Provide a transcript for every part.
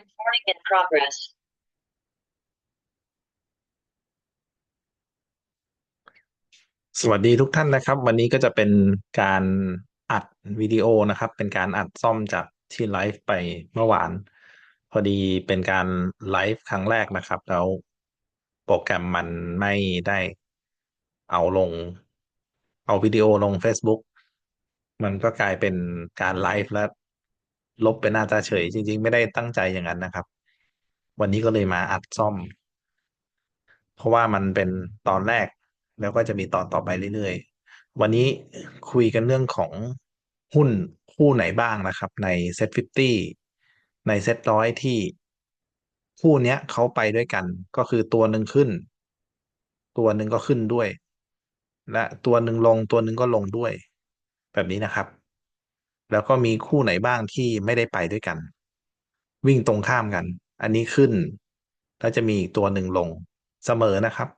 Recording in progress. สวัสดีทุกท่านนะครับ วันนี้ก็จะเป็นการอัดวิดีโอนะครับ เป็นการอัดซ่อมจากที่ไลฟ์ไปเมื่อวาน พอดีเป็นการไลฟ์ครั้งแรกนะครับ แล้วโปรแกรมมันไม่ได้เอาลง เอาวิดีโอลง Facebook มันก็กลายเป็นการไลฟ์แล้ว ลบเป็นหน้าตาเฉย จริง ๆ ไม่ได้ตั้งใจอย่างนั้นนะครับ วันนี้ก็เลยมาอัดซ่อม เพราะว่ามันเป็นตอนแรกแล้วก็จะมีตอนต่อไปเรื่อยๆ วันนี้คุยกันเรื่องของหุ้นคู่ไหนบ้างนะครับ ในเซ็ต50ในเซ็ตร้อยที่คู่เนี้ยเขาไปด้วยกัน ก็คือตัวหนึ่งขึ้น ตัวหนึ่งก็ขึ้นด้วย และตัวหนึ่งลงตัวหนึ่งก็ลงด้วย แบบนี้นะครับ แล้วก็มีคู่ไหนบ้างที่ไม่ได้ไปด้วยกัน วิ่งตรงข้ามกัน อันนี้ขึ้น แล้วจะมีอีกตัวหนึ่งลงเสมอนะครับ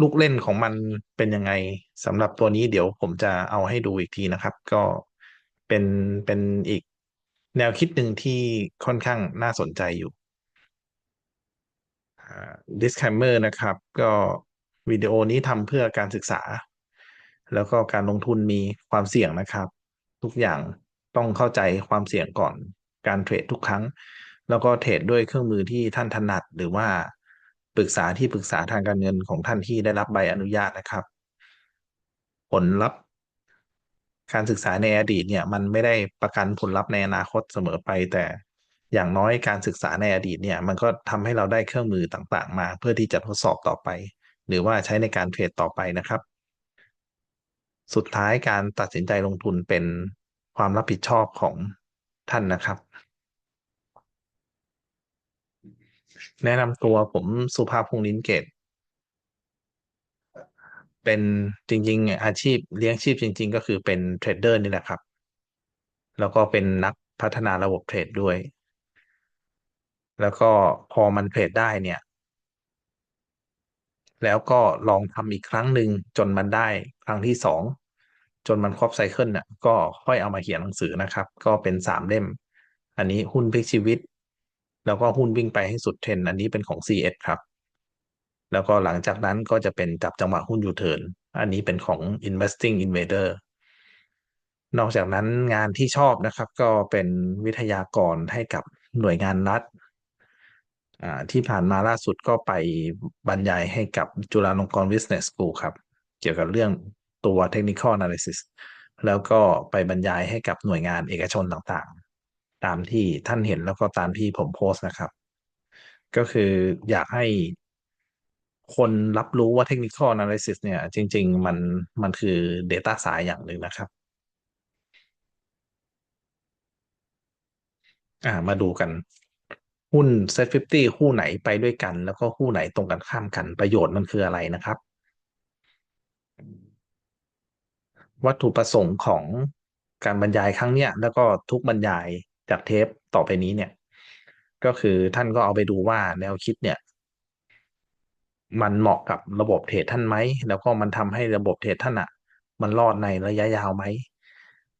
ลูกเล่นของมันเป็นยังไงสำหรับตัวนี้เดี๋ยวผมจะเอาให้ดูอีกทีนะครับ ก็เป็นเป็นอีกแนวคิดหนึ่งที่ค่อนข้างน่าสนใจอยู่ disclaimer นะครับ ก็ วิดีโอนี้ทำเพื่อการศึกษา แล้วก็การลงทุนมีความเสี่ยงนะครับ ทุกอย่างต้องเข้าใจความเสี่ยงก่อนการเทรดทุกครั้ง แล้วก็เทรดด้วยเครื่องมือที่ท่านถนัด หรือว่าปรึกษาที่ปรึกษาทางการเงินของท่านที่ได้รับใบอนุญาตนะครับ ผลลัพธ์ การศึกษาในอดีตเนี่ยมันไม่ได้ประกันผลลัพธ์ในอนาคตเสมอไป แต่อย่างน้อยการศึกษาในอดีตเนี่ย มันก็ทำให้เราได้เครื่องมือต่างๆ มา เพื่อที่จะทดสอบต่อไป หรือว่าใช้ในการเทรดต่อไปนะครับ สุดท้ายการตัดสินใจลงทุนเป็นความรับผิดชอบของท่านนะครับ แนะนำตัวผมสุภาพพงษ์ลิ้นเกต เป็นจริง ๆ อาชีพเลี้ยงชีพจริง ๆ ก็คือเป็นเทรดเดอร์นี่แหละครับ แล้วก็เป็นนักพัฒนาระบบเทรดด้วย แล้วก็พอมันเทรดได้เนี่ย แล้วก็ลองทำอีกครั้งหนึ่งจนมันได้ครั้งที่สองจนมันครบไซเคิลเนี่ยก็ค่อยเอามาเขียนหนังสือนะครับ ก็เป็นสามเล่ม อันนี้หุ้นพลิกชีวิต แล้วก็หุ้นวิ่งไปให้สุดเทรนด์อันนี้เป็นของ CS ครับ แล้วก็หลังจากนั้นก็จะเป็นจับจังหวะหุ้นยูเทิร์นอันนี้เป็นของ Investing Invader นอกจากนั้นงานที่ชอบนะครับ ก็เป็นวิทยากรให้กับหน่วยงานรัฐ ที่ผ่านมาล่าสุดก็ไปบรรยายให้กับจุฬาลงกรณ์ Business School ครับ เกี่ยวกับเรื่องตัว Technical Analysis แล้วก็ไปบรรยายให้กับหน่วยงานเอกชนต่างๆ ตามที่ท่านเห็นแล้วก็ตามที่ผมโพสต์นะครับ ก็คืออยากให้คนรับรู้ว่า Technical Analysis เนี่ย จริง ๆ มันมันคือ Data Science อย่างหนึ่งนะครับอ่ามาดูกัน หุ้น Set 50คู่ไหนไปด้วยกัน แล้วก็คู่ไหนตรงกันข้ามกันประโยชน์มันคืออะไรนะครับ วัตถุประสงค์ของการบรรยายครั้งเนี้ยแล้วก็ทุกบรรยายจากเทปต่อไปนี้เนี่ย ก็คือท่านก็เอาไปดูว่าแนวคิดเนี่ย มันเหมาะกับระบบเทรดท่านไหม แล้วก็มันทำให้ระบบเทรดท่านอะมันรอดในระยะยาวไหม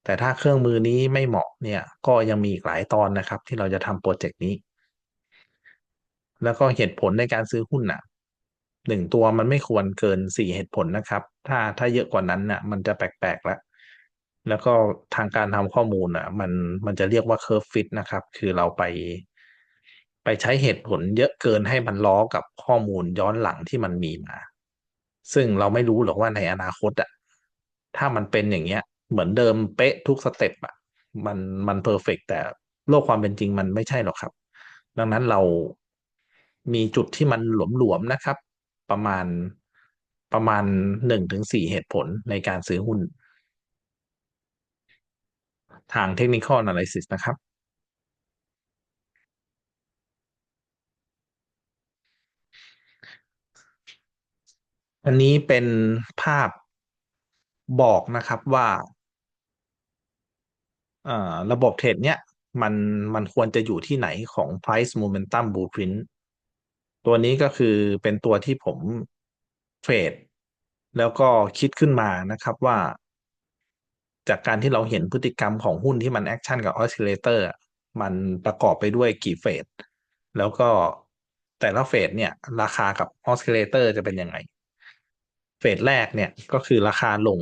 แต่ถ้าเครื่องมือนี้ไม่เหมาะเนี่ย ก็ยังมีอีกหลายตอนนะครับ ที่เราจะทำโปรเจกต์นี้ แล้วก็เหตุผลในการซื้อหุ้นอะหนึ่งตัวมันไม่ควรเกินสี่เหตุผลนะครับ ถ้าถ้าเยอะกว่านั้นน่ะ มันจะแปลกๆแล้วแล้วก็ทางการทำข้อมูลอะ มันมันจะเรียกว่า curve fit นะครับ คือเราไป ไปใช้เหตุผลเยอะเกินให้มันล้อกับข้อมูลย้อนหลังที่มันมีมา ซึ่งเราไม่รู้หรอกว่าในอนาคตอะถ้ามันเป็นอย่างเงี้ย เหมือนเดิมเป๊ะทุกสเต็ปอะ มันมันเพอร์เฟกแต่โลกความเป็นจริงมันไม่ใช่หรอกครับ ดังนั้นเรา มีจุดที่มันหลวมๆนะครับ ประมาณประมาณหนึ่งถึงสี่เหตุผลในการซื้อหุ้น ทาง Technical Analysis นะครับ อันนี้เป็นภาพบอกนะครับว่าอ่าระบบเทรดเนี้ยมันมันควรจะอยู่ที่ไหนของ price momentum blueprint ตัวนี้ก็คือเป็นตัวที่ผมเทรดแล้วก็คิดขึ้นมานะครับว่า จากการที่เราเห็นพฤติกรรมของหุ้นที่มันแอคชั่นกับออสซิเลเตอร์มันประกอบไปด้วยกี่เฟสแล้วก็แต่ละเฟสเนี่ย ราคากับออสซิเลเตอร์จะเป็นยังไง เฟสแรกเนี่ยก็คือราคาลง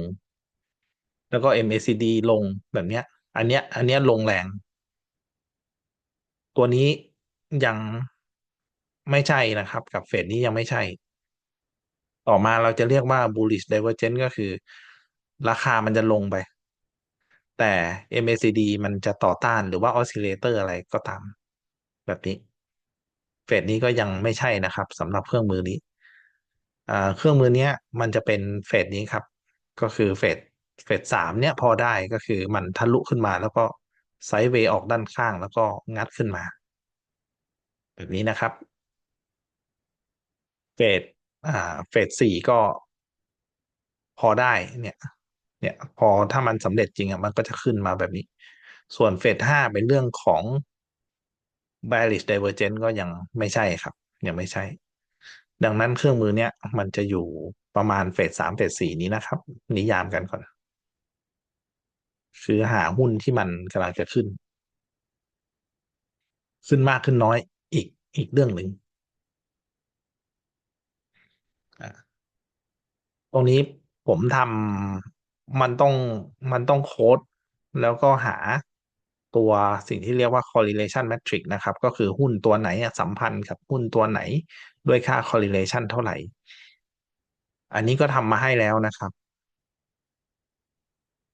แล้วก็ MACD ลงแบบเนี้ย อันเนี้ย อันเนี้ยลงแรง ตัวนี้ยัง ไม่ใช่นะครับ กับเฟสนี้ยังไม่ใช่ ต่อมาเราจะเรียกว่า bullish divergence ก็คือ ราคามันจะลงไป แต่ MACD มันจะต่อต้านหรือว่า oscillator อะไรก็ตาม แบบนี้ เฟสนี้ก็ยังไม่ใช่นะครับสำหรับเครื่องมือนี้เครื่องมือนี้มันจะเป็นเฟสนี้ครับ ก็คือเฟสเฟสสามเนี่ยพอได้ก็คือมันทะลุขึ้นมาแล้วก็ไซด์เวย์ออกด้านข้างแล้วก็งัดขึ้นมา แบบนี้นะครับ เฟสอ่า เฟสสี่ก็ พอได้เนี่ย เนี่ย พอถ้ามันสำเร็จจริงอะมันก็จะขึ้นมาแบบนี้ ส่วนเฟสห้าเป็นเรื่องของ bearish divergence ก็ยังไม่ใช่ครับ ยังไม่ใช่ ดังนั้นเครื่องมือเนี้ย มันจะอยู่ประมาณเฟสสามเฟสสี่นี้นะครับ นิยามกันก่อน คือหาหุ้นที่มันกำลังจะขึ้น ขึ้นมากขึ้นน้อยอีกอีกเรื่องหนึ่ง ตรงนี้ผมทำมันต้องมันต้องโค้ดแล้วก็หาตัวสิ่งที่เรียกว่า correlation matrix นะครับ ก็คือหุ้นตัวไหนสัมพันธ์กับหุ้นตัวไหนด้วยค่า correlation เท่าไหร่ อันนี้ก็ทำมาให้แล้วนะครับ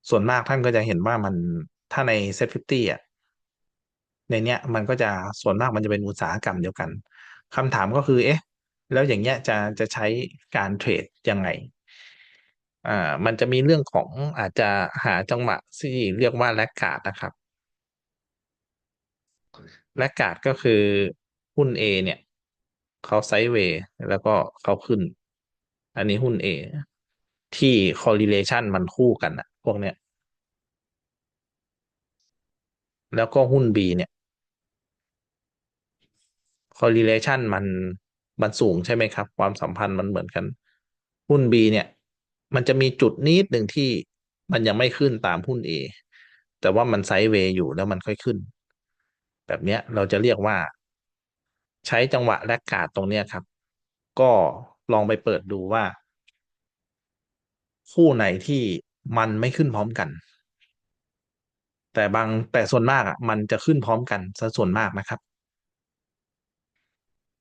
ส่วนมากท่านก็จะเห็นว่ามันถ้าใน set 50อะในเนี้ยมันก็จะส่วนมากมันจะเป็นอุตสาหกรรมเดียวกันคำถามก็คือเอ๊ะ แล้วอย่างเงี้ยจะจะใช้การเทรดยังไง อ่า มันจะมีเรื่องของอาจจะหาจังหวะที่เรียกว่าแลกกาดนะครับ แลกกาดก็คือหุ้น A เนี่ยเขาไซด์เวย์แล้วก็เขาขึ้น อันนี้หุ้น A ที่ correlation มันคู่กันอะพวกเนี้ย แล้วก็หุ้น B เนี่ย correlation มันมันสูงใช่ไหมครับ ความสัมพันธ์มันเหมือนกัน หุ้น B เนี่ย มันจะมีจุดนิดหนึ่งที่มันยังไม่ขึ้นตามหุ้น A แต่ว่ามันไซด์เวย์อยู่แล้วมันค่อยขึ้น แบบเนี้ยเราจะเรียกว่า ใช้จังหวะแลกกาดตรงเนี้ยครับ ก็ลองไปเปิดดูว่า คู่ไหนที่มันไม่ขึ้นพร้อมกัน แต่บางแต่ส่วนมากอะ มันจะขึ้นพร้อมกันซะส่วนมากนะครับ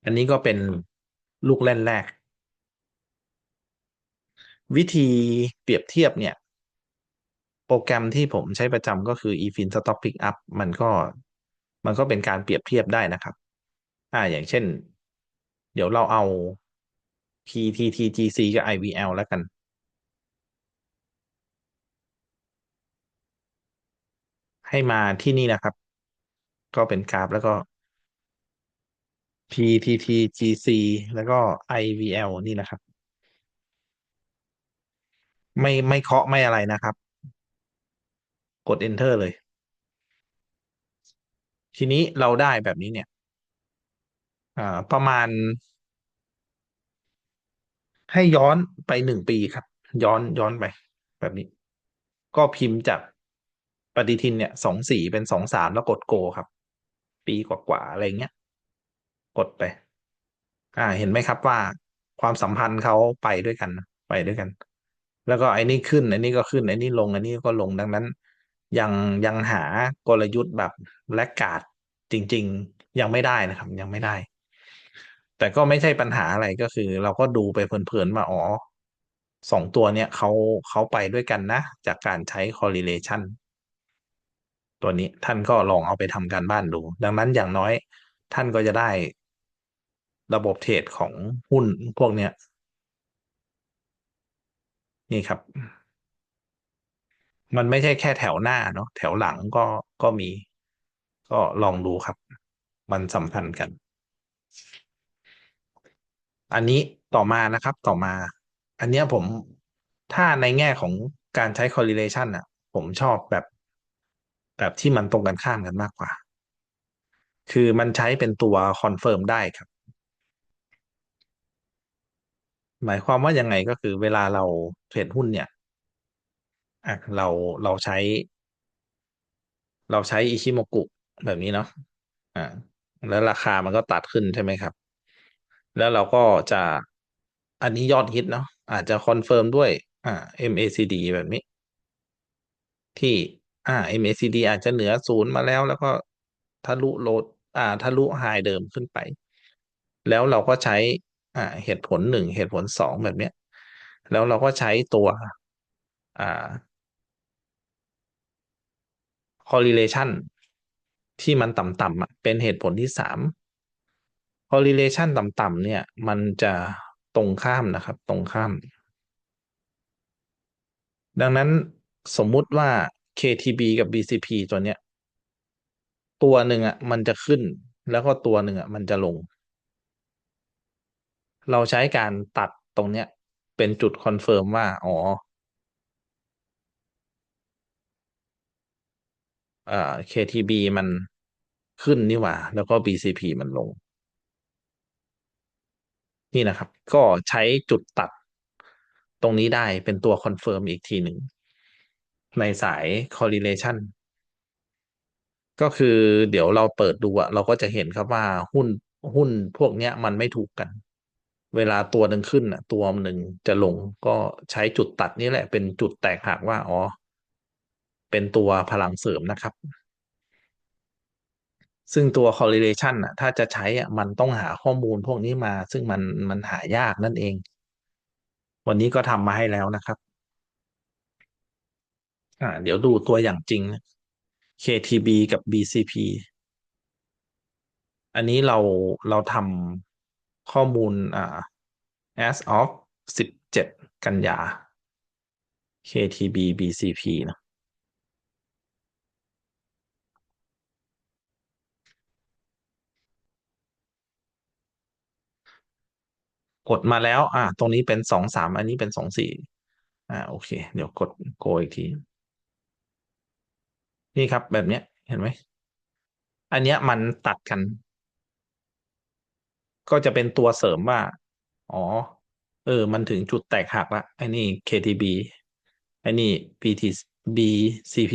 อันนี้ก็เป็นลูกเล่นแรก วิธีเปรียบเทียบเนี่ย โปรแกรมที่ผมใช้ประจำก็คือ eFin Stop Pick Up มันก็มันก็เป็นการเปรียบเทียบได้นะครับ อ่า อย่างเช่น เดี๋ยวเราเอา PTTGC กับ IVL แล้วกันให้มาที่นี่นะครับ ก็เป็นกราฟแล้วก็ PTTGC แล้วก็ IVL นี่นะครับ ไม่ไม่เคาะไม่อะไรนะครับ กด enter เลย ทีนี้เราได้แบบนี้เนี่ยประมาณ ให้ย้อนไปหนึ่งปีครับ ย้อนย้อนไป แบบนี้ ก็พิมพ์จากปฏิทินเนี่ยสองสี่เป็นสองสามแล้วกดโกครับ ปีกว่าๆอะไรเงี้ย กดไป อ่า เห็นไหมครับว่าความสัมพันธ์เขาไปด้วยกัน ไปด้วยกัน แล้วก็ไอ้นี่ขึ้นไอ้นี่ก็ขึ้นไอ้นี่ลงไอ้นี่ก็ลงดังนั้น ยังยังหากลยุทธ์แบบแลกกาดจริง ๆ ยังไม่ได้นะครับ ยังไม่ได้ แต่ก็ไม่ใช่ปัญหาอะไรก็คือ เราก็ดูไปเพลินๆว่าอ๋อสองตัวเนี้ยเขาเขาไปด้วยกันนะ จากการใช้ correlation ตัวนี้ท่านก็ลองเอาไปทำการบ้านดู ดังนั้นอย่างน้อยท่านก็จะได้ระบบเทรดของหุ้นพวกเนี้ย นี่ครับ มันไม่ใช่แค่แถวหน้าเนาะแถวหลังก็ก็มี ก็ลองดูครับ มันสัมพันธ์กัน อันนี้ต่อมานะครับต่อมา อันเนี้ยผมถ้าในแง่ของการใช้ correlation อะผมชอบแบบ แบบที่มันตรงกันข้ามกันมากกว่า คือมันใช้เป็นตัวคอนเฟิร์มได้ครับ หมายความว่ายังไงก็คือเวลาเราเทรดหุ้นเนี่ยอะเราเราใช้ เราใช้อิชิโมกุแบบนี้เนาะอ่าแล้วราคามันก็ตัดขึ้นใช่ไหมครับ แล้วเราก็จะอันนี้ยอดฮิตเนาะอาจจะคอนเฟิร์มด้วยอ่า MACD แบบนี้ ที่อ่า MACD อาจจะเหนือศูนย์มาแล้วแล้วก็ทะลุโลดอ่าทะลุไฮเดิมขึ้นไป แล้วเราก็ใช้ อ่าเหตุผลหนึ่งเหตุผลสองแบบเนี้ย แล้วเราก็ใช้ตัวอ่า correlation ที่มันต่ำๆอะเป็นเหตุผลที่สาม correlation ต่ำๆเนี่ย มันจะตรงข้ามนะครับ ตรงข้าม ดังนั้นสมมุติว่า KTB กับ BCP ตัวเนี้ย ตัวหนึ่งอะ มันจะขึ้นแล้วก็ตัวหนึ่งอะ มันจะลง เราใช้การตัดตรงเนี้ย เป็นจุดคอนเฟิร์มว่า อ๋อเอ่อ KTB มันขึ้นนี่หว่า แล้วก็ BCP มันลง นี่นะครับ ก็ใช้จุดตัดตรงนี้ได้เป็นตัวคอนเฟิร์มอีกทีหนึ่ง ในสาย correlation ก็คือเดี๋ยวเราเปิดดูอะเราก็จะเห็นครับว่าหุ้นหุ้นพวกเนี้ยมันไม่ถูกกัน เวลาตัวหนึ่งขึ้นอะตัวหนึ่งจะลงก็ใช้จุดตัดนี่แหละ เป็นจุดแตกหักว่าอ๋อ เป็นตัวพลังเสริมนะครับ ซึ่งตัว correlation อะ ถ้าจะใช้อะมันต้องหาข้อมูลพวกนี้มา ซึ่งมันมันหายากนั่นเอง วันนี้ก็ทำมาให้แล้วนะครับอ่าเดี๋ยวดูตัวอย่างจริง KTB กับ BCP อันนี้เราเราทำ ข้อมูลอ่า as of สิบเจ็ดกันยา KTB BCP นะกดมาแล้ว อ่า ตรงนี้เป็นสองสาม อันนี้เป็นสองสี่ อ่า โอเค เดี๋ยวกดโกอีกที นี่ครับแบบเนี้ย เห็นไหม อันเนี้ยมันตัดกัน ก็จะเป็นตัวเสริมว่า อ๋อ เออ มันถึงจุดแตกหักละไอ้นี่ KTB ไอ้นี่ PT BCP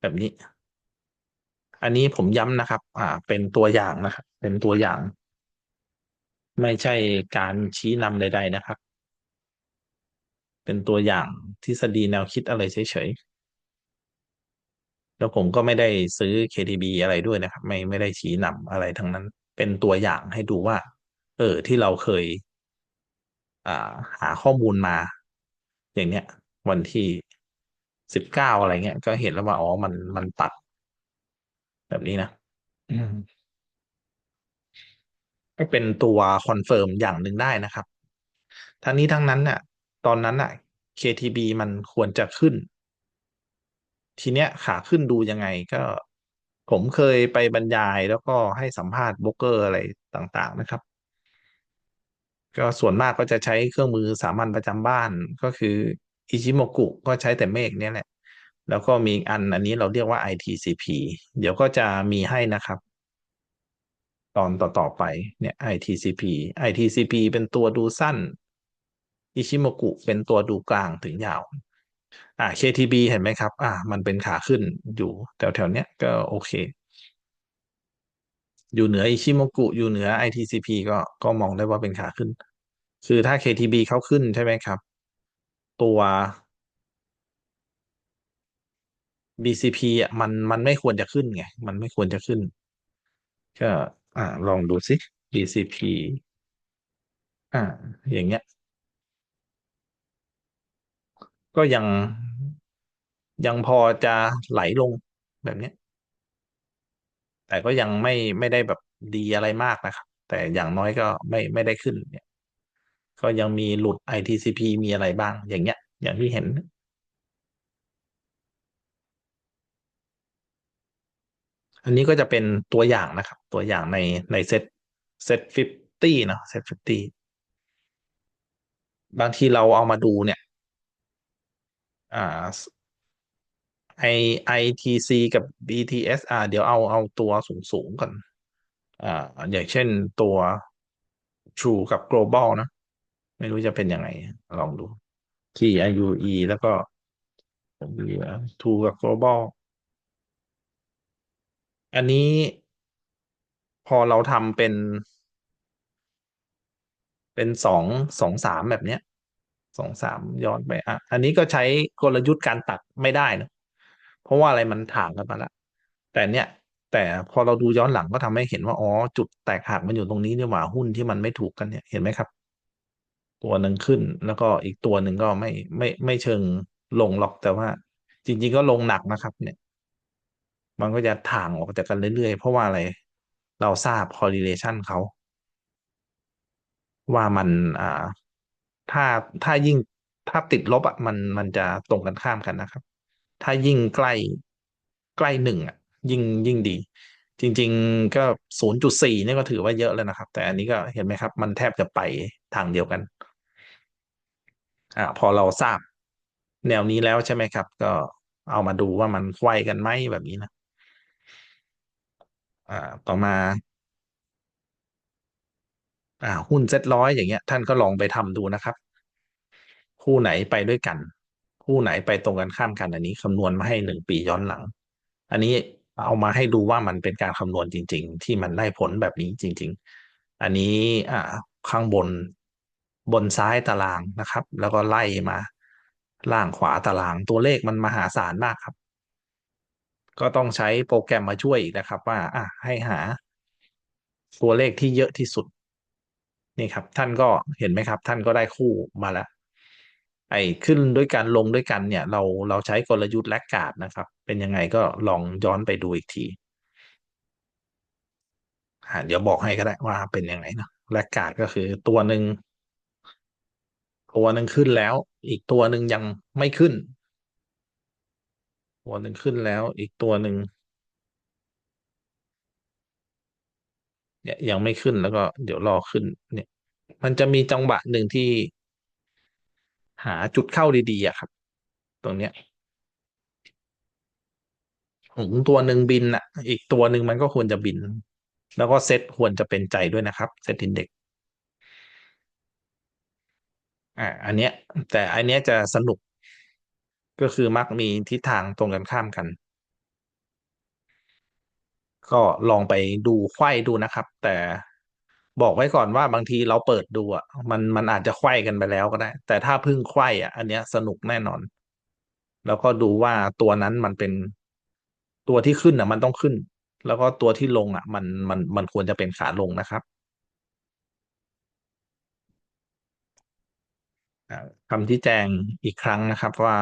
แบบนี้ อันนี้ผมย้ำนะครับ อ่า เป็นตัวอย่างนะครับ เป็นตัวอย่าง ไม่ใช่การชี้นำใด ๆ นะครับ เป็นตัวอย่างทฤษฎีแนวคิดอะไรเฉยๆ แล้วผมก็ไม่ได้ซื้อ KTB อะไรด้วยนะครับ ไม่ไม่ได้ชี้นำอะไรทั้งนั้น เป็นตัวอย่างให้ดูว่า เออ ที่เราเคย อ่า หาข้อมูลมา อย่างเนี้ย วันที่สิบเก้าอะไรเงี้ย ก็เห็นแล้วว่า อ๋อ มัน มันตัด แบบนี้นะอืมก็เป็นตัวคอนเฟิร์มอย่างหนึ่งได้นะครับ ทั้งนี้ทั้งนั้นเนี่ยตอนนั้นน่ะ KTB มันควรจะขึ้น ทีเนี้ยขาขึ้นดูยังไงก็ ผมเคยไปบรรยายแล้วก็ให้สัมภาษณ์โบรกเกอร์อะไรต่างๆนะครับ ก็ส่วนมากก็จะใช้เครื่องมือสามัญประจำบ้านก็คืออิชิโมกุก็ใช้แต่เมฆเนี่ยแหละ แล้วก็มีอันอันนี้เราเรียกว่า ITCP เดี๋ยวก็จะมีให้นะครับ ตอนต่อๆไปเนี่ย ITCP ITCP เป็นตัวดูสั้นอิชิโมกุเป็นตัวดูกลางถึงยาว อ่า KTB เห็นไหมครับ อ่า มันเป็นขาขึ้นอยู่แถวแถวเนี้ยก็โอเค อยู่เหนืออิชิโมกุอยู่เหนือ ITCP ก็ก็มองได้ว่าเป็นขาขึ้น คือถ้า KTB เข้าขึ้นใช่ไหมครับ ตัว BCP อะมันมันไม่ควรจะขึ้นไง มันไม่ควรจะขึ้น ก็อ่า ลองดูสิ BCP อ่า อย่างเงี้ย ก็ยัง ยังพอจะไหลลงแบบเนี้ย แต่ก็ยังไม่ไม่ได้แบบดีอะไรมากนะครับ แต่อย่างน้อยก็ไม่ไม่ได้ขึ้นเนี่ย ก็ยังมีหลุด ITCP มีอะไรบ้าง อย่างเงี้ย อย่างที่เห็นอันนี้ก็จะเป็นตัวอย่างนะครับ ตัวอย่างในในเซตเซตฟิฟตี้เนาะเซตฟิฟตี้บางทีเราเอามาดูเนี่ย อ่า ไอไอทีซีกับ BTS อ่าเดี๋ยวเอาเอาตัวสูงสูงก่อนอ่าอย่างเช่นตัว True กับ Global นะ ไม่รู้จะเป็นยังไง ลองดู TIUE แล้วก็เหลือ to กับ global อันนี้พอเราทำเป็น เป็นสองสองสามแบบเนี้ยสองสามย้อนไปอะอันนี้ก็ใช้กลยุทธ์การตัดไม่ได้นะ เพราะว่าอะไรมันถ่างกันมาละแต่เนี้ยแต่พอเราดูย้อนหลังก็ทำให้เห็นว่าอ๋อจุดแตกหักมันอยู่ตรงนี้เนี่หว่าหุ้นที่มันไม่ถูกกันเนี่ยเห็นไหมครับ ตัวหนึ่งขึ้นแล้วก็อีกตัวหนึ่งก็ไม่ไม่ไม่เชิงลงหรอกแต่ว่า จริง ๆ ก็ลงหนักนะครับ เนี่ย มันก็จะถ่างออกจากกันเรื่อยๆ เพราะว่าอะไร เราทราบ correlation เขาว่ามันอ่า ถ้าถ้ายิ่งถ้าติดลบอะมันมันจะตรงกันข้ามกันนะครับ ถ้ายิ่งใกล้ใกล้หนึ่งอะ ยิ่งยิ่งดี จริง ๆ ก็ศูนย์จุดสี่นี่ก็ถือว่าเยอะแล้วนะครับ แต่อันนี้ก็เห็นไหมครับ มันแทบจะไปทางเดียวกันอ่าพอเราทราบ แนวนี้แล้วใช่ไหมครับ ก็เอามาดูว่ามันไขว้กันไหมแบบนี้นะอ่าต่อมาอ่าหุ้นเซ็ตร้อยอย่างเงี้ย ท่านก็ลองไปทำดูนะครับ คู่ไหนไปด้วยกัน คู่ไหนไปตรงกันข้ามกันอันนี้คำนวณมาให้หนึ่งปีย้อนหลัง อันนี้เอามาให้ดูว่ามันเป็นการคำนวณจริง ๆ ที่มันได้ผลแบบนี้จริง ๆ อันนี้อ่าข้างบนบนซ้ายตารางนะครับ แล้วก็ไล่มาล่างขวาตารางตัวเลขมันมหาศาลมากครับ ก็ต้องใช้โปรแกรมมาช่วยนะครับ ว่าอะให้หา ตัวเลขที่เยอะที่สุด นี่ครับ ท่านก็เห็นไหมครับ ท่านก็ได้คู่มาแล้ว ไอ้ขึ้นด้วยกันลงด้วยกันเนี่ย เราเราใช้กลยุทธ์แลกการ์ดนะครับ เป็นยังไงก็ลองย้อนไปดูอีกทีเดี๋ยวบอกให้ก็ได้ว่าเป็นยังไงนะแลกการ์ดก็คือตัวหนึ่งตัวหนึ่งขึ้นแล้ว อีกตัวหนึ่งยังไม่ขึ้น ตัวหนึ่งขึ้นแล้วอีกตัวหนึ่งเนี่ยยังไม่ขึ้นแล้วก็เดี๋ยวรอขึ้นเนี่ย มันจะมีจังหวะหนึ่งที่ หาจุดเข้าดีๆอะครับ ตรงเนี้ยหงตัวหนึ่งบินอะ อีกตัวหนึ่งมันก็ควรจะบิน แล้วก็เซตควรจะเป็นใจด้วยนะครับเซตอินเด็กอ่าอันเนี้ย แต่อันเนี้ยจะสนุก ก็คือมักมีทิศทางตรงกันข้ามกัน ก็ลองไปดูไขว้ดูนะครับ แต่ บอกไว้ก่อนว่าบางทีเราเปิดดูอะมันมันอาจจะไขว้กันไปแล้วก็ได้ แต่ถ้าพึ่งไขว้อะ อันเนี้ยสนุกแน่นอน แล้วก็ดูว่าตัวนั้นมันเป็นตัวที่ขึ้นอะ มันต้องขึ้น แล้วก็ตัวที่ลงอะ มันมันมันควรจะเป็นขาลงนะครับคำที่แจ้งอีกครั้งนะครับว่า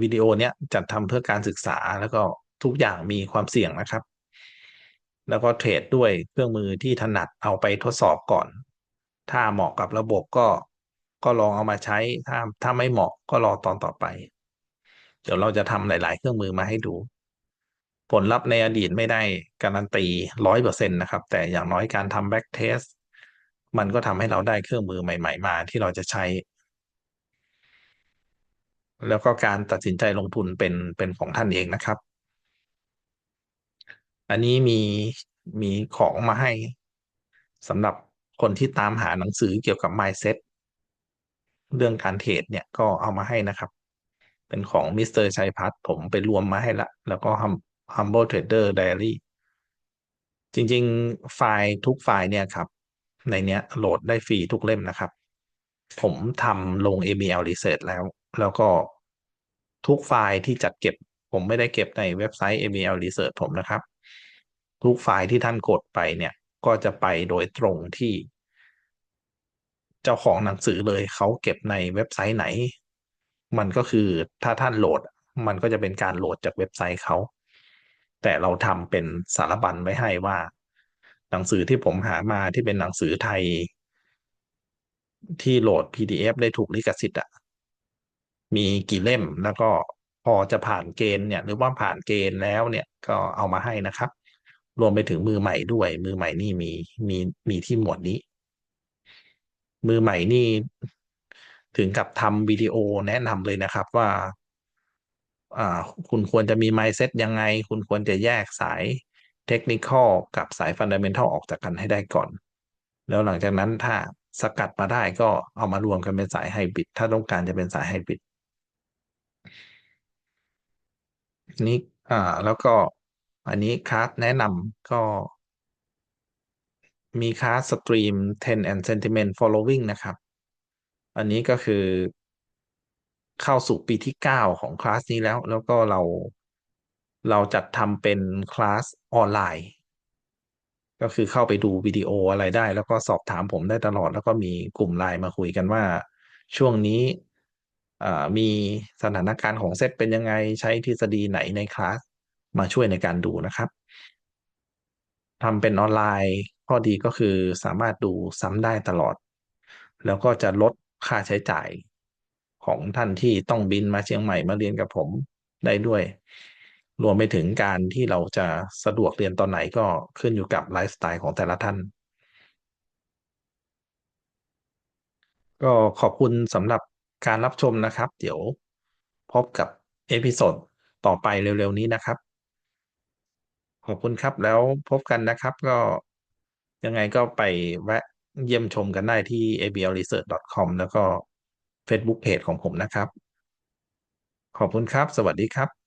วิดีโอเนี้ยจัดทำเพื่อการศึกษาแล้วก็ทุกอย่างมีความเสี่ยงนะครับ แล้วก็เทรดด้วยเครื่องมือที่ถนัดเอาไปทดสอบก่อน ถ้าเหมาะกับระบบก็ก็ลองเอามาใช้ ถ้าถ้าไม่เหมาะก็รอตอนต่อไป เดี๋ยวเราจะทำหลาย ๆ เครื่องมือมาให้ดู ผลลัพธ์ในอดีตไม่ได้การันตีร้อยเปอร์เซ็นต์นะครับ แต่อย่างน้อยการทำแบ็กเทสมันก็ทำให้เราได้เครื่องมือใหม่ ๆ มาที่เราจะใช้ แล้วก็การตัดสินใจลงทุนเป็นเป็นของท่านเองนะครับ อันนี้มีมีของมาให้สำหรับคนที่ตามหาหนังสือเกี่ยวกับ mindset เรื่องการเทรดเนี่ยก็เอามาให้นะครับ เป็นของมิสเตอร์ชัยพัฒน์ผมไปรวมมาให้ละ แล้วก็ Humble Trader Diary จริงๆ ไฟล์ทุกไฟล์เนี่ยครับ ในเนี้ยโหลดได้ฟรีทุกเล่มนะครับ ผมทำลง ABL Research แล้ว แล้วก็ทุกไฟล์ที่จัดเก็บ ผมไม่ได้เก็บในเว็บไซต์ ABL Research ผมนะครับ ทุกไฟล์ที่ท่านกดไปเนี่ย ก็จะไปโดยตรงที่ เจ้าของหนังสือเลยเขาเก็บในเว็บไซต์ไหน มันก็คือถ้าท่านโหลด มันก็จะเป็นการโหลดจากเว็บไซต์เขา แต่เราทำเป็นสารบัญไว้ให้ว่า หนังสือที่ผมหามาที่เป็นหนังสือไทย ที่โหลด PDF ได้ถูกลิขสิทธิ์อะมีกี่เล่มแล้วก็พอจะผ่านเกณฑ์เนี่ยหรือว่าผ่านเกณฑ์แล้วเนี่ยก็เอามาให้นะครับ รวมไปถึงมือใหม่ด้วย มือใหม่นี่มีมีมีที่หมวดนี้ มือใหม่นี่ถึงกับทำวิดีโอแนะนำเลยนะครับว่า อ่า คุณควรจะมี mindset ยังไง คุณควรจะแยกสายเทคนิคอลกับสายฟันเดเมนทัลออกจากกันให้ได้ก่อน แล้วหลังจากนั้นถ้าสกัดมาได้ก็เอามารวมกันเป็นสายไฮบริดถ้าต้องการจะเป็นสายไฮบริดนี่อ่า แล้วก็ อันนี้คลาสแนะนำก็ มีคลาส Stream 10 and Sentiment Following นะครับ อันนี้ก็คือเข้าสู่ปีที่เก้าของคลาสนี้แล้ว แล้วก็เราเราจัดทำเป็นคลาสออนไลน์ ก็คือเข้าไปดูวิดีโออะไรได้ แล้วก็สอบถามผมได้ตลอด แล้วก็มีกลุ่มไลน์มาคุยกันว่า ช่วงนี้มีสถานการณ์ของเซตเป็นยังไงใช้ทฤษฎีไหนในคลาส มาช่วยในการดูนะครับทำเป็นออนไลน์ ข้อดีก็คือสามารถดูซ้ำได้ตลอด แล้วก็จะลดค่าใช้จ่ายของท่านที่ต้องบินมาเชียงใหม่มาเรียนกับผมได้ด้วย รวมไปถึงการที่เราจะสะดวกเรียนตอนไหนก็ขึ้นอยู่กับไลฟ์สไตล์ของแต่ละท่าน ก็ขอบคุณสำหรับการรับชมนะครับ เดี๋ยวพบกับเอพิโซดต่อไปเร็วๆนี้นะครับ ขอบคุณครับแล้วพบกันนะครับ ก็ยังไงก็ไปแวะเยี่ยมชมกันได้ที่ ablresearch.com แล้วก็ Facebook Page ของผมนะครับ ขอบคุณครับ สวัสดีครับ